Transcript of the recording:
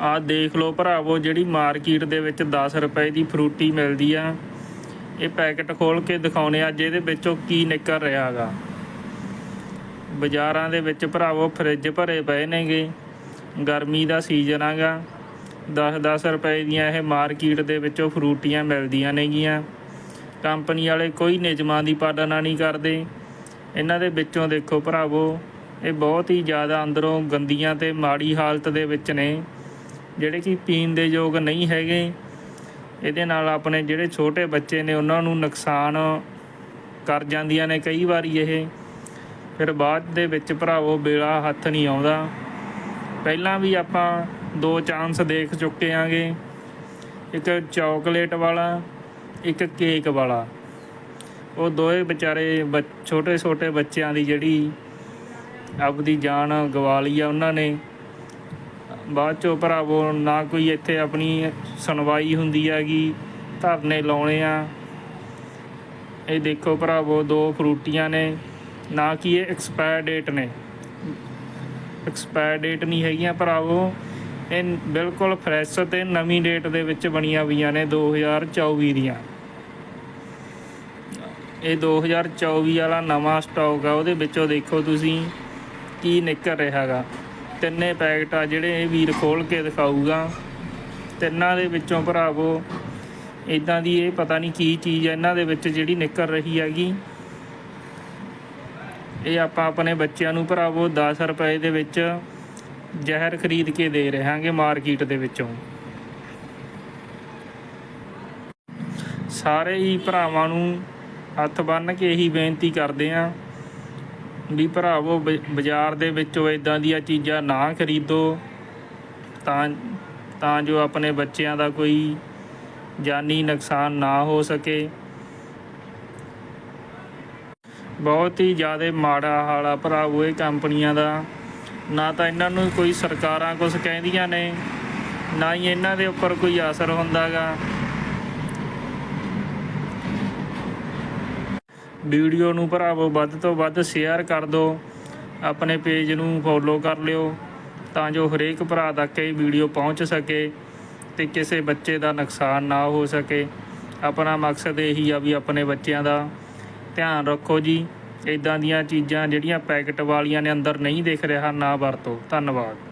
ਆਹ ਦੇਖ ਲਓ ਭਰਾਵੋ, ਜਿਹੜੀ ਮਾਰਕੀਟ ਦੇ ਵਿੱਚ 10 ਰੁਪਏ ਦੀ ਫਰੂਟੀ ਮਿਲਦੀ ਆ, ਇਹ ਪੈਕਟ ਖੋਲ ਕੇ ਦਿਖਾਉਣੇ ਅੱਜ ਇਹਦੇ ਵਿੱਚੋਂ ਕੀ ਨਿਕਲ ਰਿਹਾ ਹੈਗਾ ਬਾਜ਼ਾਰਾਂ ਦੇ ਵਿੱਚ ਭਰਾਵੋ ਫਰਿੱਜ ਭਰੇ ਪਏ ਨੇਗੇ, ਗਰਮੀ ਦਾ ਸੀਜ਼ਨ ਆਗਾ 10-10 ਰੁਪਏ ਦੀਆਂ ਇਹ ਮਾਰਕੀਟ ਦੇ ਵਿੱਚੋਂ ਫਰੂਟੀਆਂ ਮਿਲਦੀਆਂ ਨੇਗੀਆਂ। ਕੰਪਨੀ ਵਾਲੇ ਕੋਈ ਨਿਯਮਾਂ ਦੀ ਪਾਲਣਾ ਨਹੀਂ ਕਰਦੇ। ਇਹਨਾਂ ਦੇ ਵਿੱਚੋਂ ਦੇਖੋ ਭਰਾਵੋ, ਇਹ ਬਹੁਤ ਹੀ ਜ਼ਿਆਦਾ ਅੰਦਰੋਂ ਗੰਦੀਆਂ ਤੇ ਮਾੜੀ ਹਾਲਤ ਦੇ ਵਿੱਚ ਨੇ। ਜਿਹੜੇ ਕਿ ਪੀਣ ਦੇ ਯੋਗ ਨਹੀਂ ਹੈਗੇ। ਇਹਦੇ ਨਾਲ ਆਪਣੇ ਜਿਹੜੇ ਛੋਟੇ ਬੱਚੇ ਨੇ, ਉਹਨਾਂ ਨੂੰ ਨੁਕਸਾਨ ਕਰ ਜਾਂਦੀਆਂ ਨੇ ਕਈ ਵਾਰੀ ਇਹ। ਫਿਰ ਬਾਅਦ ਦੇ ਵਿੱਚ ਭਰਾਵੋ ਬੇਲਾ ਹੱਥ ਨਹੀਂ ਆਉਂਦਾ। ਪਹਿਲਾਂ ਵੀ ਆਪਾਂ ਦੋ ਚਾਂਸ ਦੇਖ ਚੁੱਕੇ ਆਂਗੇ। ਇੱਕ ਚਾਕਲੇਟ ਵਾਲਾ, ਇੱਕ ਕੇਕ ਵਾਲਾ। ਉਹ ਦੋਏ ਵਿਚਾਰੇ ਛੋਟੇ ਛੋਟੇ ਬੱਚਿਆਂ ਦੀ ਜਿਹੜੀ ਆਪਦੀ ਜਾਨ ਗਵਾ ਲਈ ਆ ਉਹਨਾਂ ਨੇ। ਬਾਅਦ ਚੋਂ ਭਰਾਵੋ, ਨਾ ਕੋਈ ਇੱਥੇ ਆਪਣੀ ਸੁਣਵਾਈ ਹੁੰਦੀ ਹੈਗੀ, ਧਰਨੇ ਲਾਉਣੇ ਆ। ਇਹ ਦੇਖੋ ਭਰਾਵੋ, ਦੋ ਫਰੂਟੀਆਂ ਨੇ, ਨਾ ਕਿ ਇਹ ਐਕਸਪਾਇਰ ਡੇਟ ਨੇ। ਐਕਸਪਾਇਰ ਡੇਟ ਨਹੀਂ ਹੈਗੀਆਂ ਭਰਾਵੋ। ਇਹ ਬਿਲਕੁਲ ਫਰੈਸ਼ ਤੇ ਨਵੀਂ ਡੇਟ ਦੇ ਵਿੱਚ ਬਣੀਆਂ ਹੋਈਆਂ ਨੇ 2024 ਦੀਆਂ। ਇਹ 2024 ਵਾਲਾ ਨਵਾਂ ਸਟਾਕ ਆ, ਉਹਦੇ ਵਿੱਚੋਂ ਦੇਖੋ ਤੁਸੀਂ ਕੀ ਨਿਕਲ ਰਿਹਾ ਹੈਗਾ। ਤਿੰਨੇ ਪੈਕਟ ਆ ਜਿਹੜੇ ਇਹ ਵੀਰ ਖੋਲ ਕੇ ਦਿਖਾਊਗਾ। ਤਿੰਨਾਂ ਦੇ ਵਿੱਚੋਂ ਭਰਾਵੋ ਇਦਾਂ ਦੀ ਇਹ ਪਤਾ ਨਹੀਂ ਕੀ ਚੀਜ਼ ਹੈ ਇਹਨਾਂ ਦੇ ਵਿੱਚ ਜਿਹੜੀ ਨਿਕਲ ਰਹੀ ਹੈਗੀ। ਇਹ ਆਪਾਂ ਆਪਣੇ ਬੱਚਿਆਂ ਨੂੰ ਭਰਾਵੋ 10 ਰੁਪਏ ਦੇ ਵਿੱਚ ਜ਼ਹਿਰ ਖਰੀਦ ਕੇ ਦੇ ਰਹੇ ਮਾਰਕੀਟ ਦੇ ਵਿੱਚੋਂ। ਸਾਰੇ ਹੀ ਭਰਾਵਾਂ ਨੂੰ ਹੱਥ ਬੰਨ੍ਹ ਕੇ ਇਹੀ ਬੇਨਤੀ ਕਰਦੇ ਆਂ ਵੀ ਭਰਾਵੋ, ਬ- ਬਾਜ਼ਾਰ ਦੇ ਵਿੱਚੋਂ ਇਦਾਂ ਦੀਆਂ ਚੀਜ਼ਾਂ ਨਾ ਖਰੀਦੋ। ਤਾਂ ਤਾਂ ਜੋ ਆਪਣੇ ਬੱਚਿਆਂ ਦਾ ਕੋਈ ਜਾਨੀ ਨੁਕਸਾਨ ਨਾ ਹੋ ਸਕੇ। ਬਹੁਤ ਹੀ ਜ਼ਿਆਦਾ ਮਾੜਾ ਹਾਲ ਆ ਭਰਾਵੋ ਇਹ ਕੰਪਨੀਆਂ ਦਾ। ਨਾ ਤਾਂ ਇਹਨਾਂ ਨੂੰ ਕੋਈ ਸਰਕਾਰਾਂ ਕੁਝ ਕਹਿੰਦੀਆਂ ਨੇ, ਨਾ ਹੀ ਇਹਨਾਂ ਦੇ ਉੱਪਰ ਕੋਈ ਅਸਰ ਹੁੰਦਾਗਾ। ਵੀਡੀਓ ਨੂੰ ਭਰਾਵੋ, ਵੱਧ ਤੋਂ ਵੱਧ ਸ਼ੇਅਰ ਕਰ ਦਿਓ, ਆਪਣੇ ਪੇਜ ਨੂੰ ਫੋਲੋ ਕਰ ਲਿਓ, ਤਾਂ ਜੋ ਹਰੇਕ ਭਰਾ ਤੱਕ ਇਹ ਵੀਡੀਓ ਪਹੁੰਚ ਸਕੇ ਤੇ ਕਿਸੇ ਬੱਚੇ ਦਾ ਨੁਕਸਾਨ ਨਾ ਹੋ ਸਕੇ। ਆਪਣਾ ਮਕਸਦ ਇਹੀ ਆ ਵੀ ਆਪਣੇ ਬੱਚਿਆਂ ਦਾ ਧਿਆਨ ਰੱਖੋ ਜੀ। ਇਦਾਂ ਦੀਆਂ ਚੀਜ਼ਾਂ ਜਿਹੜੀਆਂ ਪੈਕਟ ਵਾਲੀਆਂ ਨੇ ਅੰਦਰ ਨਹੀਂ ਦਿਖ ਰਿਹਾ, ਨਾ ਵਰਤੋ। ਧੰਨਵਾਦ।